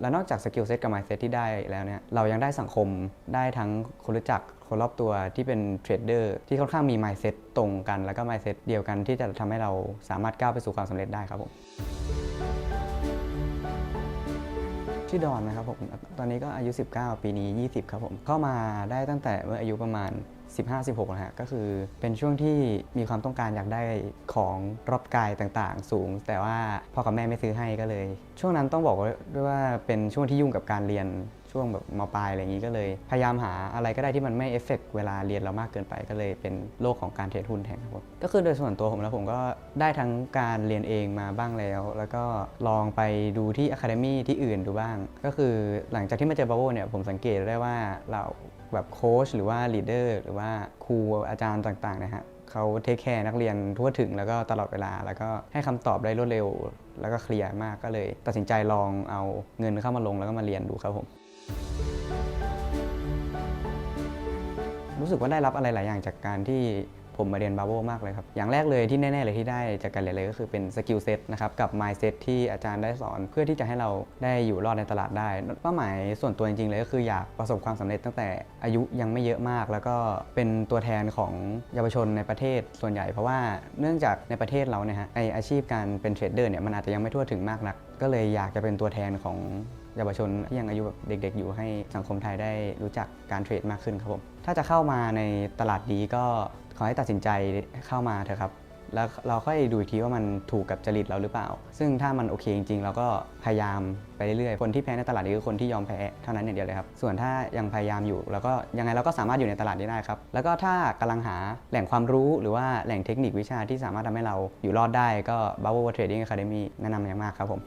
และนอกจากสกิลเซ็ตกับ mindset ที่ได้แล้วเนี่ยเรายังได้สังคมได้ทั้งคนรู้จักคนรอบตัวที่เป็นเทรดเดอร์ที่ค่อนข้างมี mindset ตรงกัน แล้วก็ mindset เดียวกันที่จะทำให้เราสามารถก้าวไปสู่ความสำเร็จได้ครับผม ชื่อดอนนะครับผม ตอนนี้ก็อายุ 19 ปีนี้ 20 ครับผม เข้ามาได้ตั้งแต่เมื่ออายุประมาณ 15-16นะฮะ ก็คือเป็นช่วงที่มีความต้องการอยากได้ของรอบกายต่างๆ สูง แต่ว่าพ่อกับแม่ไม่ซื้อให้ก็เลย ช่วงนั้นต้องบอกด้วยว่าเป็นช่วงที่ยุ่งกับการเรียน ช่วงแบบมปลายอะไรอย่างนี้ก็เลย พยายามหาอะไรก็ได้ที่มันไม่เอฟเฟกเวลาเรียนเรามากเกินไป ก็เลยเป็นโลกของการเทรดหุ้นแทนครับผมก็คือโดยส่วนตัวผมแล้วผมก็ได้ทั้งการเรียนเองมาบ้างแล้ว แล้วก็ลองไปดูที่อะคาเดมี่ที่อื่นดูบ้าง ก็คือหลังจากที่มาเจอบาโวเนี่ยผมสังเกตได้ว่าเราแบบโค้ชหรือว่าลีดเดอร์หรือว่าครูอาจารย์ต่างๆนะฮะเขาเทคแคร์นักเรียนทั่วถึงแล้วก็ตลอดเวลา แล้วก็ให้คำตอบได้รวดเร็ว แล้วก็เคลียร์มากก็เลย ตัดสินใจลองเอาเงินเข้ามาลงแล้วก็มาเรียนดูครับผม รู้สึกว่าได้รับอะไรหลายอย่างจากการที่ผมมาเรียนบาโวมากเลยครับ อย่างแรกเลยที่แน่ ๆ เลยที่ได้จากการเรียนเลยก็คือเป็นสกิลเซ็ตนะครับ กับ mindset ที่อาจารย์ได้สอน เพื่อที่จะให้เราได้อยู่รอดในตลาดได้ เป้าหมายส่วนตัวจริง ๆ เลยก็คืออยากประสบความสำเร็จตั้งแต่อายุยังไม่เยอะมาก แล้วก็เป็นตัวแทนของเยาวชนในประเทศส่วนใหญ่ เพราะว่าเนื่องจากในประเทศเราเนี่ยฮะไออาชีพการเป็นเทรดเดอร์เนี่ยมันอาจจะยังไม่ทั่วถึงมากนัก ก็เลยอยากจะเป็นตัวแทนของ เยาวชนที่ยังอายุแบบเด็ก ๆ อยู่ให้สังคมไทยได้รู้จักการเทรดมากขึ้นครับผมถ้าจะเข้ามาในตลาดดีก็ขอให้ตัดสินใจเข้ามาเถอะครับแล้วเราค่อยดูอีกทีว่ามันถูกกับจริตเราหรือเปล่า ซึ่งถ้ามันโอเคจริงๆ เราก็พยายามไปเรื่อยๆ คนที่แพ้ในตลาดนี้คือคนที่ยอมแพ้เท่านั้นอย่างเดียวเลยครับ ส่วนถ้ายังพยายามอยู่แล้วก็ยังไงเราก็สามารถอยู่ในตลาดนี้ได้ครับ แล้วก็ถ้ากำลังหาแหล่งความรู้หรือว่าแหล่งเทคนิควิชาที่สามารถทำให้เราอยู่รอดได้ก็ Bubble Trading Academy แนะนำอย่างมากครับผม